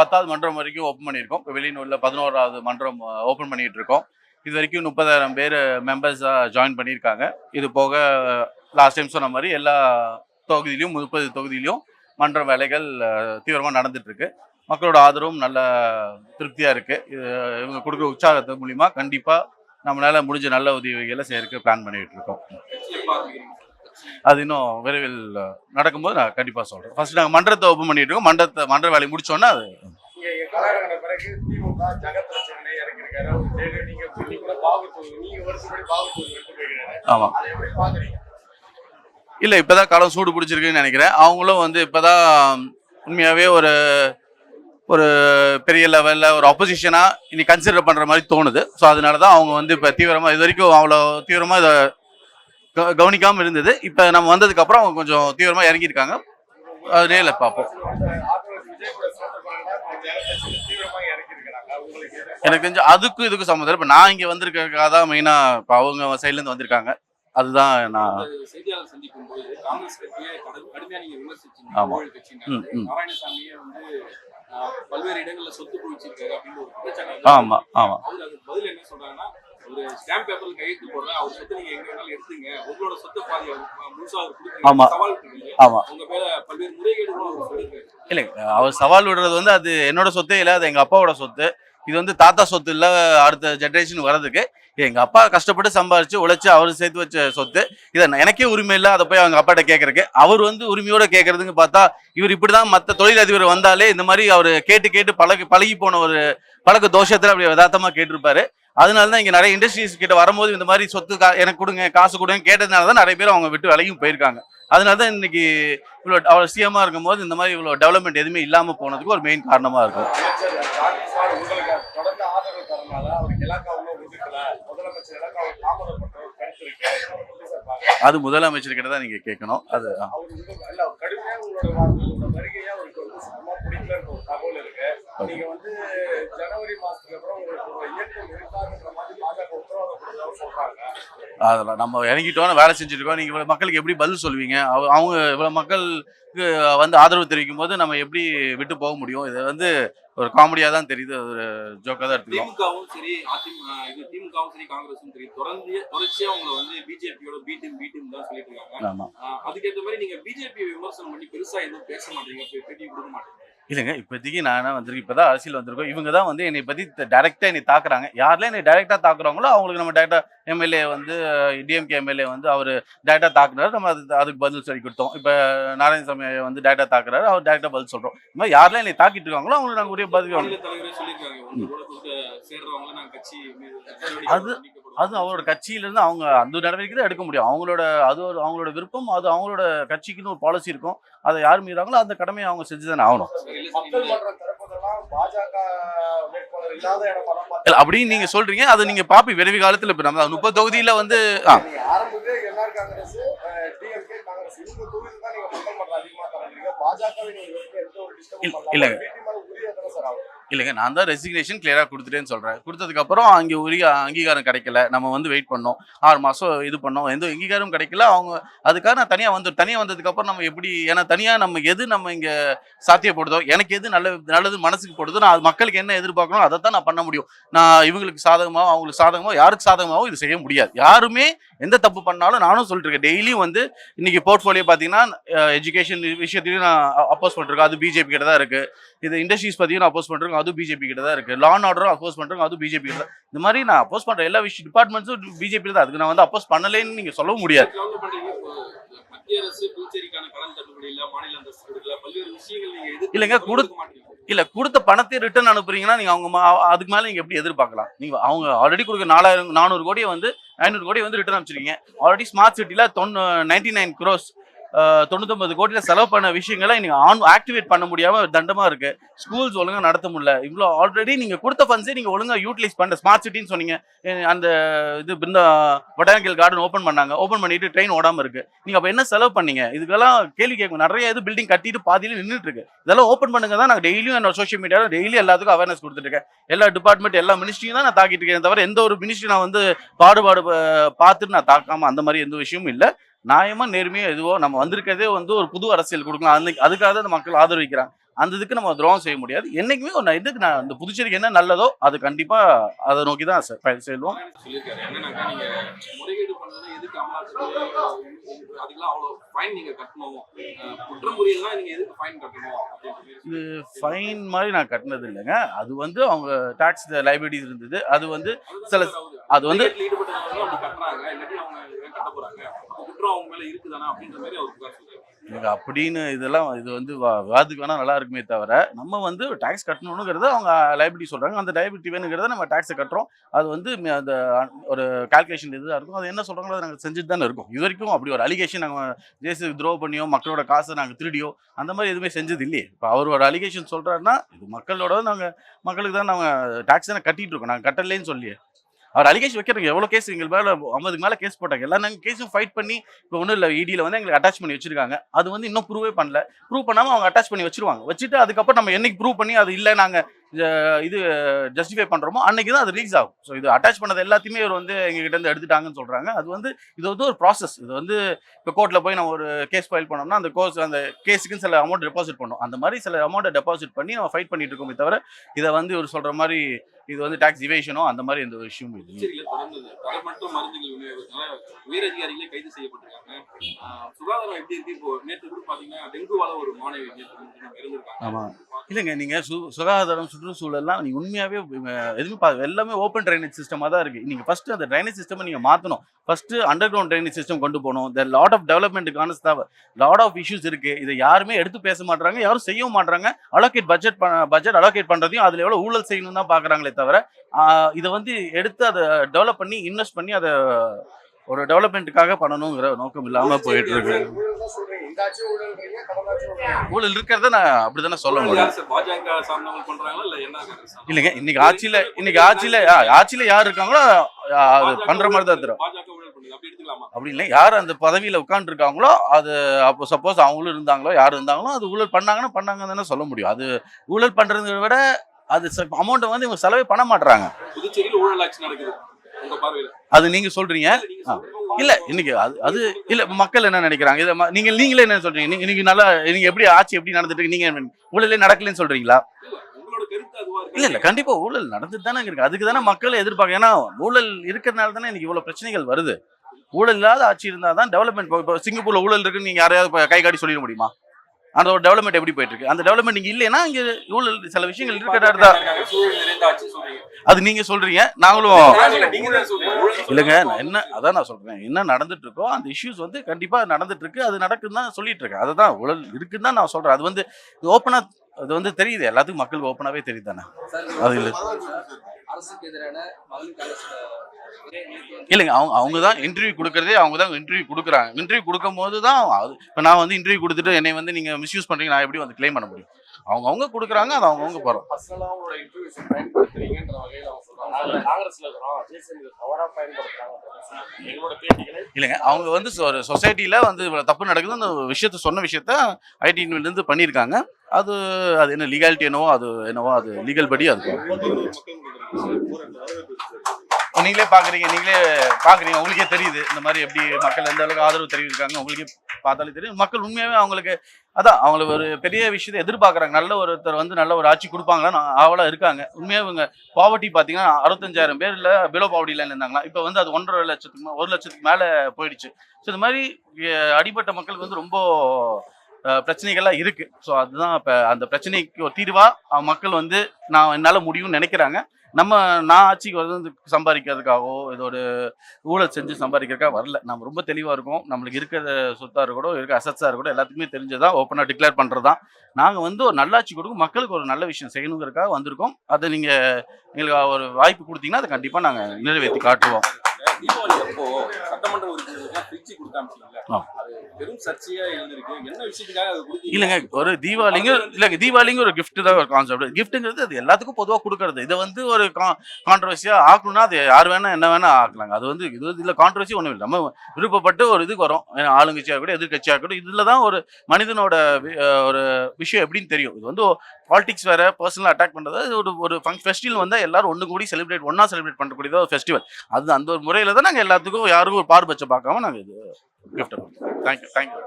பத்தாவது மன்றம் வரைக்கும் ஓப்பன் பண்ணியிருக்கோம். இப்போ வெளிநூரில் பதினோராவது மன்றம் ஓப்பன் பண்ணிகிட்டு இருக்கோம் இது வரைக்கும் முப்பதாயிரம் பேர் மெம்பர்ஸாக ஜாயின் பண்ணியிருக்காங்க. இது போக லாஸ்ட் டைம் சொன்ன மாதிரி எல்லா தொகுதியிலையும் முப்பது தொகுதியிலையும் மன்ற வேலைகள் தீவிரமாக நடந்துகிட்ருக்கு மக்களோட ஆதரவும் நல்ல திருப்தியாக இருக்குது இது இவங்க கொடுக்குற உற்சாகத்து மூலிமா கண்டிப்பாக நம்மளால் முடிஞ்ச நல்ல உதவிகளை செய்யறதுக்கு பிளான் பண்ணிகிட்டு இருக்கோம் அது இன்னும் விரைவில் நடக்கும்போது நான் கண்டிப்பாக சொல்கிறேன் ஃபர்ஸ்ட் நாங்கள் மன்றத்தை ஓப்பன் பண்ணிட்டு இருக்கோம். மன்றத்தை மன்ற வேலையை முடிச்சோன்னா அது. ஆமாம் இல்லை இப்போதான் களம் சூடு பிடிச்சிருக்குன்னு நினைக்கிறேன். அவங்களும் வந்து இப்போதான் உண்மையாகவே ஒரு ஒரு பெரிய லெவலில் ஒரு ஆப்போசிஷனாக இனி கன்சிடர் பண்ணுற மாதிரி தோணுது. ஸோ அதனால தான் அவங்க வந்து இப்போ தீவிரமாக இது வரைக்கும் அவ்வளோ தீவிரமாக இதை கவனிக்காம இருந்தது. இப்போ நம்ம வந்ததுக்கப்புறம் அவங்க கொஞ்சம் தீவிரமாக இறங்கியிருக்காங்க. நேரில் பார்ப்போம்? எனக்கு தெரிஞ்சு அதுக்கும் இதுக்கும் சம்மந்தம் இப்போ நான் இங்கே வந்திருக்கிறதுக்காக தான் மெயினாக இப்போ அவங்க சைட்லேருந்து வந்திருக்காங்க. அதுதான் நான் அந்த செய்தியாளர் சந்திக்கும் ஆமா. ஒரு ஆமா, ஆமா. ஸ்டாம்ப் பேப்பர்ல கையெழுத்து போடுறேன். அவர் சொத்தை நீங்க எங்க வேணாலும் எடுத்துங்க. உங்களோட சொத்தை பாதி முழுசா ஆமா. சவால் ஆமாம் உங்க மேல பல்வேறு முறைகேடுகளும் அவர் சொல்லியிருக்காரு. இல்லை அவர் சவால் விடுறது வந்து அது என்னோட சொத்தே இல்லை அது எங்கள் அப்பாவோட சொத்து. இது வந்து தாத்தா சொத்து இல்லை அடுத்த ஜென்ரேஷன் வர்றதுக்கு. எங்கள் அப்பா கஷ்டப்பட்டு சம்பாரிச்சு உழைச்சு அவர் சேர்த்து வச்ச சொத்து. இதை எனக்கே உரிமை இல்லை அதை போய் அவங்க அப்பாட்ட கேட்கறக்கு அவர் வந்து உரிமையோட கேட்கறதுன்னு பார்த்தா இவர் இப்படி தான் மற்ற தொழிலதிபர் வந்தாலே இந்த மாதிரி அவர் கேட்டு கேட்டு பழகி பழகி போன ஒரு பழக்க தோஷத்தில் அப்படி யதார்த்தமாக கேட்டிருப்பாரு. அதனால தான் இங்கே நிறைய இண்டஸ்ட்ரீஸ் கிட்ட வரும்போது இந்த மாதிரி சொத்து கா எனக்கு கொடுங்க காசு கொடுங்க கேட்டதுனால தான் நிறைய பேர் அவங்க விட்டு விலகியும் போயிருக்காங்க. அதனால தான் இன்னைக்கு இவ்வளோ அவர் சிஎம்மாக இருக்கும்போது இந்த மாதிரி இவ்வளோ டெவலப்மெண்ட் எதுவுமே இல்லாமல் போனதுக்கு ஒரு மெயின் காரணமாக இருக்கும். அது முதலமைச்சர் கிட்ட தான் நீங்கள் கேட்கணும். அது கடுமையாக உங்களோட அவருக்கு வந்து சுத்தமா பிடிக்கலன்ற ஒரு தகவல் இருக்கு. நீங்க வந்து ஜனவரி மாசத்துக்கு அப்புறம் உங்களுக்கு இயக்கம் இருக்காதுன்ற மாதிரி பாஜக உத்தரவாதம் கொடுத்ததாக சொல்றாங்க. அதெல்லாம் நம்ம இறங்கிட்டோம் வேலை செஞ்சுட்டு இருக்கோம். நீங்கள் இவ்வளோ மக்களுக்கு எப்படி பதில் சொல்லுவீங்க? அவ- அவங்க இவ்வளோ மக்களுக்கு வந்து ஆதரவு தெரிவிக்கும் போது நம்ம எப்படி விட்டு போக முடியும்? இது வந்து ஒரு காமெடியாக தான் தெரியுது. ஒரு ஜோக்காக தான் எடுத்துக்கணும். திமுகவும் சரி அதிமுக இது திமுகவும் சரி காங்கிரஸும் சரி தொடர்ந்து தொடர்ச்சியா உங்களை வந்து பிஜேபியோட பி டீம் பி டீம் தான் சொல்லிட்டு இருக்காங்க. அதுக்கேற்ற மாதிரி நீங்க பிஜேபி விமர்சனம் பண்ணி பெருசா எதுவும் பேச மாட்டீங்க பேட்டி கொடுக்க மாட்டீங்க. இல்லைங்க இப்போதைக்கு நான் வந்திருக்கேன் இப்போ தான் அரசியல் வந்திருக்கோம். இவங்க தான் வந்து என்னை பற்றி டேரெக்டாக என்னை தாக்குறாங்க. யாரெல்லாம் என்னை டேரெக்டாக தாக்குறாங்களோ அவங்களுக்கு நம்ம டேரெக்டாக எம்எல்ஏ வந்து டிஎம்கே எம்எல்ஏ வந்து அவர் டேரெக்டாக தாக்குறாரு நம்ம அது அதுக்கு பதில் சொல்லி கொடுத்தோம். இப்போ நாராயணசாமி வந்து டேரெக்டாக தாக்குறாரு. அவர் டேரெக்டாக பதில் சொல்கிறோம் இந்த மாதிரி யாரெல்லாம் என்னை தாக்கிட்டு இருக்காங்களோ அவங்களுக்கு நாங்கள் உரிய பதில் அது-. அது அவரோட கட்சியிலேருந்து அவங்க அந்த நடவடிக்கை தான் எடுக்க முடியும். அவங்களோட அது ஒரு அவங்களோட விருப்பம் அது அவங்களோட கட்சிக்குன்னு ஒரு பாலிசி இருக்கும். அதை யார் மீறாங்களோ அந்த கடமையை அவங்க செஞ்சு தானே ஆகணும் இல்ல நீங்க- அப்படின்னு நீங்கள் சொல்கிறீங்க அதை நீங்கள் பாப்பி விரைவு காலத்தில் இப்போ நம்ம முப்பது தொகுதியில் வந்து நீங்க நீங்க நீங்க இல்ல- பண்ணலாம் இல்லங்க. பிடி மேல உரிய தானே சார் ஆகும் இல்லைங்க நான் தான் ரெசிக்னேஷன் கிளியராக கொடுத்துட்டேன்னு சொல்கிறேன் கொடுத்ததுக்கப்புறம் அங்கே உரிய அங்கீகாரம் கிடைக்கல. நம்ம வந்து வெயிட் பண்ணோம். ஆறு மாதம் இது பண்ணோம். எந்த அங்கீகாரம் கிடைக்கல. அவங்க அதுக்காக நான் தனியாக வந்து தனியாக வந்ததுக்கப்புறம் நம்ம எப்படி ஏன்னா தனியாக நம்ம எது நம்ம இங்கே சாத்தியப்படுதோ எனக்கு எது நல்ல நல்லது மனசுக்கு போடுதோ நான் அது மக்களுக்கு என்ன எதிர்பார்க்கணும் அதை தான் நான் பண்ண முடியும். நான் இவங்களுக்கு சாதகமாகவும் அவங்களுக்கு சாதகமாக யாருக்கு சாதகமாகவும் இது செய்ய முடியாது. யாருமே எந்த தப்பு பண்ணாலும் நானும் சொல்லிட்டு இருக்கேன் டெய்லியும் வந்து இன்னைக்கு போர்ட்ஃபோலியோ பார்த்தீங்கன்னா எஜுகேஷன் விஷயத்தையும் நான் அப்போஸ் பண்ணிருக்கேன் அது பிஜேபி கிட்ட தான் இருக்கு. இது இண்டஸ்ட்ரீஸ் பற்றியும் நான் அப்போஸ் பண்ணுறேன் அதுவும் பிஜேபி கிட்ட தான் இருக்கு. லா அண்ட் ஆர்டரும் அப்போஸ் பண்ணுறேன் அதுவும் பிஜேபி கிட்ட தான் இந்த மாதிரி நான் அப்போஸ் பண்ணுற எல்லா விஷயம் டிபார்ட்மெண்ட்ஸும் பிஜேபி தான் அதுக்கு நான் வந்து அப்போஸ் பண்ணலைன்னு நீங்கள் சொல்லவும் முடியாது. நீங்க இல்லைங்க, கொடுக்க இல்லை கொடுத்த பணத்தை ரிட்டர்ன் அனுப்புறீங்கன்னா நீங்கள் அவங்க அதுக்கு மேலே நீங்கள் எப்படி எதிர்பார்க்கலாம்? நீங்கள் அவங்க ஆல்ரெடி கொடுக்க நாலாயிரம் நானூறு கோடியை வந்து ஐநூறு கோடி வந்து ரிட்டர்ன் அமைச்சிருக்கீங்க ஆல்ரெடி ஸ்மார்ட் சிட்டியில் தொண்ணூ நைன்டி நைன் க்ரோஸ் தொண்ணூத்தொன்பது கோடியில் செலவு பண்ண விஷயங்களை நீங்கள் ஆன் ஆக்டிவேட் பண்ண முடியாமல் தண்டமாக இருக்கு. ஸ்கூல்ஸ் ஒழுங்காக நடத்த முடியல. இவ்வளோ ஆல்ரெடி நீங்கள் கொடுத்த ஃபண்ட்ஸே நீங்கள் ஒழுங்காக யூட்டிலைஸ் பண்ண ஸ்மார்ட் சிட்டின்னு சொன்னீங்க. அந்த இது பிருந்தா பொட்டானிக்கல் கார்டன் ஓப்பன் பண்ணாங்க. ஓப்பன் பண்ணிட்டு ட்ரெயின் ஓடாமல் இருக்கு. நீங்கள் அப்போ என்ன செலவு பண்ணீங்க? இதுக்கெல்லாம் கேள்வி கேட்கும் நிறைய இது பில்டிங் கட்டிட்டு பாதியில் நின்றுட்டு இருக்கு. இதெல்லாம் ஓப்பன் பண்ணுங்க தான் நான் டெய்லியும் என்னோட சோஷியல் மீடியாவில் டெய்லி எல்லாத்துக்கும் அவேர்னஸ் கொடுத்துட்டு இருக்கேன். எல்லா டிபார்ட்மெண்ட் எல்லா மினிஸ்ட்ரியும் தான் நான் தாக்கிட்டு இருக்கேன். தவிர எந்த ஒரு மினிஸ்ட்ரி நான் வந்து பாடுபாடு பார்த்துட்டு நான் தாக்காம அந்த மாதிரி எந்த விஷயமும் இல்லை. நியாயமா நேர்மையா எதுவோ நம்ம வந்திருக்கிறதே வந்து ஒரு புது அரசியல் கொடுக்கலாம். அன்னைக்கு அதுக்காக தான் மக்கள் ஆதரவிக்கிறாங்க அந்த இதுக்கு நம்ம துரோகம் செய்ய முடியாது. என்னைக்குமே ஒரு இதுக்கு நான் இந்த புதுச்சேரிக்கு என்ன நல்லதோ அது கண்டிப்பா அதை நோக்கி தான் செ- ப- செல்வோம். இது ஃபைன் மாதிரி நான் கட்டினது இல்லைங்க. அது வந்து அவங்க டாக்ஸ் லைபிலிட்டிஸ் இருந்தது. அது வந்து சில- சார். அது வந்து குற்றம் அவங்க மேல இருக்குதானா அப்படின்ற மாதிரி அவர் புகார் சொல்றாரு. அப்படின்னு இதெல்லாம் இது வந்து வா- வாதுக்கு வேணா நல்லா இருக்குமே தவிர நம்ம வந்து டாக்ஸ் கட்டணுங்கிறத அவங்க லைபிலிட்டி சொல்றாங்க. அந்த லைபிலிட்டி வேணுங்கிறத நம்ம டாக்ஸை கட்டுறோம். அது வந்து அந்த ஒரு கால்குலேஷன் இதுதான் இருக்கும். அது என்ன சொல்றாங்களோ அதை நாங்கள் செஞ்சுட்டு தானே இருக்கோம். இது வரைக்கும் அப்படி ஒரு அலிகேஷன் நாங்கள் ஜேசி த்ரோ பண்ணியோ மக்களோட காசை நாங்கள் திருடியோ அந்த மாதிரி எதுவுமே செஞ்சது இல்லையே. இப்போ அவர் ஒரு அலிகேஷன் சொல்றாருன்னா இது மக்களோட நாங்கள் மக்களுக்கு தான் நாங்கள் டாக்ஸ் தானே கட்டிட்டு இருக்கோம். நாங்கள் கட்டலேன்னு சொல்லியே அவர் அலிகேஷன் வைக்கிறதுக்கு எவ்வளோ கேஸ் எங்கள் மேலே ஐம்பதுக்கு மேலே கேஸ் போட்டாங்க. எல்லா நாங்கள் கேஸும் ஃபைட் பண்ணி இப்போ ஒன்றும் இல்லை இடியில் வந்து எங்களுக்கு அட்டாச் பண்ணி வச்சிருக்காங்க. அது வந்து இன்னும் ப்ரூவே பண்ணல. ப்ரூவ் பண்ணாமல் அவங்க அட்டாச் பண்ணி வச்சிருவாங்க. வச்சுட்டு அதுக்கப்புறம் நம்ம என்னைக்கு ப்ரூவ் பண்ணி அது இல்லை நாங்கள் இது ஜஸ்டிஃபை பண்ணுறோமோ அன்னைக்கு தான் அது ரிலீஸ் ஆகும். ஸோ இது அட்டாச் பண்ணது எல்லாத்தையுமே இவர் வந்து எங்ககிட்ட இருந்து எடுத்துட்டாங்கன்னு சொல்கிறாங்க அது வந்து இது வந்து ஒரு ப்ராசஸ் இது வந்து இப்போ கோர்ட்டில் போய் நம்ம ஒரு கேஸ் ஃபைல் பண்ணோம்னா அந்த கோர்ஸ் அந்த கேஸுக்குன்னு சில அமௌண்ட் டெபாசிட் பண்ணோம். அந்த மாதிரி சில அமௌண்ட்டை டெபாசிட் பண்ணி நம்ம ஃபைட் பண்ணிட்டு இருக்கோமே தவிர இதை வந்து இவர் சொல்கிற மாதிரி இது வந்து டாக்ஸ் இவேஷனோ அந்த மாதிரி எந்த விஷயமும் இல்லை. தரமற்ற மருந்துகள் கைது செய்யப்பட்டிருக்காங்க. சுகாதாரம் எப்படி இருக்கு இப்போ? நேற்று கூட பாத்தீங்கன்னா டெங்குவால ஒரு மாணவி ஆமாம் இல்லைங்க நீங்கள் சு சுகாதாரம் சுற்றுச்சூழல்லாம் நீங்கள் உண்மையாகவே எதுவுமே எல்லாமே ஓப்பன் ட்ரைனேஜ் சிஸ்டமாக தான் இருக்குது நீங்கள் ஃபஸ்ட்டு அந்த ட்ரைனேஜ் சிஸ்டமை நீங்கள் மாற்றணும் first underground drainage system கொண்டு போகணும். த லாட் ஆஃப் டெவலப்மெண்ட்டுக்கான தேவை லாட் ஆஃப் இஷ்யூஸ் இருக்குது இதை யாருமே எடுத்து பேச மாட்டாங்க யாரும் செய்யவும் மாட்றாங்க. அலோகேட் பட்ஜெட் பட்ஜெட் அலோகேட் பண்ணுறதையும் அதில் எவ்வளோ ஊழல் செய்யணும் தான் பார்க்குறாங்களே தவிர இதை வந்து எடுத்து அதை டெவலப் பண்ணி இன்வெஸ்ட் பண்ணி அதை ஒரு டெவலப்மெண்ட்டுக்காக பண்ணணுங்கிற நோக்கம் இல்லாமல் போயிட்டு இருக்கு. ஊழல் இருக்கிறத நான் அப்படி தானே சொல்ல முடியும்? இல்லைங்க இன்னைக்கு ஆட்சியில இன்னைக்கு ஆட்சியில ஆட்சியில யார் இருக்காங்களோ அது பண்ற மாதிரி தான் தரும் அப்படி இல்லை. யார் அந்த பதவியில உட்கார்ந்து இருக்காங்களோ அது அப்போ சப்போஸ் அவங்களும் இருந்தாங்களோ யார் இருந்தாங்களோ அது ஊழல் பண்ணாங்கன்னா பண்ணாங்கன்னு தானே சொல்ல முடியும். அது ஊழல் பண்றதை விட அது அமௌண்ட்டை வந்து இவங்க செலவே பண்ண மாட்டாங்க புதுச்சேரியில ஊழல் ஆட்சி நடக்குது. அது நீங்க சொல்றீங்க? இல்ல இன்னைக்கு அது அது இல்ல மக்கள் என்ன நினைக்கிறாங்க? இதை நீங்க நீங்களே என்ன சொல்றீங்க? நீங்க இன்னைக்கு நல்லா நீங்க எப்படி ஆட்சி எப்படி நடந்துட்டு? நீங்க ஊழலே நடக்கலன்னு சொல்றீங்களா? இல்ல, இல்ல கண்டிப்பா ஊழல் நடந்துட்டு தானே இருக்கு. அதுக்கு தானே மக்கள் எதிர்பார்க்க ஏன்னா ஊழல் இருக்கிறதுனால தானே இன்னைக்கு இவ்வளவு பிரச்சனைகள் வருது. ஊழல் இல்லாத ஆட்சி இருந்தா தான் டெவலப்மெண்ட் இப்போ சிங்கப்பூர்ல ஊழல் இருக்குன்னு நீங்க யாரையாவது கை காட்டி சொல்லிட முடியுமா? அந்த ஒரு டெவலப்மெண்ட் எப்படி போயிட்டு இருக்கு அந்த டெவலப்மெண்ட் இங்க இல்லைன்னா இங்க ஊழல் சில விஷயங்கள் இருக்கிறதா அது நீங்க சொல்றீங்க நாங்களும் நீங்க இல்லைங்க. நான் என்ன அதான் நான் சொல்றேன். என்ன நடந்துட்டு இருக்கோ அந்த இஷ்யூஸ் வந்து கண்டிப்பா நடந்துட்டு இருக்கு அது நடக்குன்னு தான் சொல்லிட்டு இருக்கேன். அதுதான் ஊழல் இருக்குன்னு தான் நான் சொல்றேன். அது வந்து ஓப்பனா அது வந்து தெரியுது. எல்லாத்துக்கும் மக்களுக்கு ஓப்பனாவே தெரியுது தானே. அது இல்ல. அரசுக்கு எதிரான மகளிர் இல்லைங்க அவங்க அவங்க தான் இன்டர்வியூ கொடுக்கறதே அவங்க தான் இன்டர்வியூ கொடுக்குறாங்க. இன்டர்வியூ கொடுக்கும் போது தான் அது இப்போ நான் வந்து இன்டர்வியூ கொடுத்துட்டு என்னை வந்து நீங்க மிஸ்யூஸ் பண்றீங்க நான் எப்படி வந்து க்ளைம் பண்ண முடியும்? அவங்க அவங்க கொடுக்குறாங்க அது அவங்க போறோம். பர்சனலா உங்களோட இன்டர்வியூஸ் பயன்படுத்துறீங்கன்ற வகையில அவங்க சொல்றாங்க. நாங்க காங்கிரஸ்ல இருக்கிறோம். ஜேசன் இதை தவறா பயன்படுத்துறாங்க. எங்களோட பேட்டிகளை இல்லைங்க அவங்க வந்து ஒரு சொசைட்டில வந்து தப்பு நடக்குது அந்த விஷயத்த சொன்ன விஷயத்த ஐடி இருந்து பண்ணியிருக்காங்க. அது அது என்ன லீகாலிட்டி என்னவோ அது என்னவோ அது லீகல் படி அது. நீங்களே பாக்குறீங்க நீங்களே பாக்குறீங்க உங்களுக்கே தெரியுது. இந்த மாதிரி எப்படி மக்கள் எந்த அளவுக்கு ஆதரவு தெரிவிக்காங்க உங்களுக்கே பார்த்தாலே தெரியும். மக்கள் உண்மையாவே அவங்களுக்கு அதான் அவங்களுக்கு ஒரு பெரிய விஷயத்தை எதிர்பார்க்குறாங்க. நல்ல ஒருத்தர் வந்து நல்ல ஒரு ஆட்சி கொடுப்பாங்களான்னு ஆவலா இருக்காங்க. உண்மையாக இவங்க பாவர்ட்டி பார்த்தீங்கன்னா அறுபத்தஞ்சாயிரம் பேர்ல பிலோ பாவர்ட்டி லைன்ல இருந்தாங்களா இப்போ வந்து அது ஒன்றரை லட்சத்துக்கு ஒரு லட்சத்துக்கு மேலே போயிடுச்சு. ஸோ இந்த மாதிரி அடிப்பட்ட மக்களுக்கு வந்து ரொம்ப பிரச்சனைகள்லாம் இருக்கு. ஸோ அதுதான் இப்போ அந்த பிரச்சனைக்கு ஒரு தீர்வா மக்கள் வந்து நான் என்னால் முடியும்னு நினைக்கிறாங்க. நம்ம நான் ஆட்சிக்கு வந்து சம்பாதிக்கிறதுக்காகவோ இதோட ஊழல் செஞ்சு சம்பாதிக்கிறதுக்காக வரல. நம்ம ரொம்ப தெளிவாக இருக்கோம். நம்மளுக்கு இருக்கிற சொத்தாக இருக்கட்டும் இருக்க அசட்ஸாக இருக்கட்டும் எல்லாத்துக்குமே தெரிஞ்சதான் ஓப்பனாக டிக்ளேர் பண்ணுறது தான் நாங்கள் வந்து ஒரு நல்லாட்சி கொடுக்கும். மக்களுக்கு ஒரு நல்ல விஷயம் செய்யணுங்கிறதுக்காக வந்திருக்கோம். அதை நீங்கள் எங்களுக்கு ஒரு வாய்ப்பு கொடுத்தீங்கன்னா அதை கண்டிப்பாக நாங்கள் நிறைவேற்றி காட்டுவோம். தீபாவளி அப்போ சட்டமன்ற உறுப்பினர்களுக்கு கொடுத்தாமிச்சிங்களா ஆ. அது பெரும் சர்ச்சையா எழுந்திருக்கு. என்ன விஷயத்துக்காக இல்லைங்க ஒரு தீபாவளிங்க இல்லைங்க தீபாவளிங்க ஒரு gift தான் ஒரு கான்செப்ட் கிஃப்ட்டுங்கிறது அது எல்லாத்துக்கும் பொதுவாக கொடுக்கறது. இதை வந்து ஒரு கான்ட்ரவர்சியாக ஆக்கணும்னா அது யார் வேணா என்ன வேணா ஆக்கலாங்க. அது வந்து இது இதில் கான்ட்ரவர்சி ஒன்றும் இல்லை. நம்ம விருப்பப்பட்டு ஒரு இதுக்கு வரோம். ஆளுங்கட்சியாக இருக்கட்டும் எதிர்கட்சியாக இருக்கட்டும் இதில் தான் ஒரு மனிதனோட ஒரு விஷயம் எப்படின்னு தெரியும். இது வந்து பாலிடிக்ஸ் வேற பர்சனலாக அட்டாக் பண்ணுறது ஒரு ஒரு ஃபங்க் ஃபெஸ்டிவல் வந்தால் எல்லாரும் ஒன்று கூடி செலிப்ரேட் ஒன்றா செலிப்ரேட் பண்ணக்கூடியது ஒரு ஃபெஸ்டிவல் அது அந்த ஒரு முறையில் தான் நாங்கள் எல்லாத்துக்கும் யாருக்கும் ஒரு பார்பட்சம் பார்க்காம நாங்கள் இது கிஃப்ட் பண்ணுறோம் தேங்க்யூ தேங்க்யூ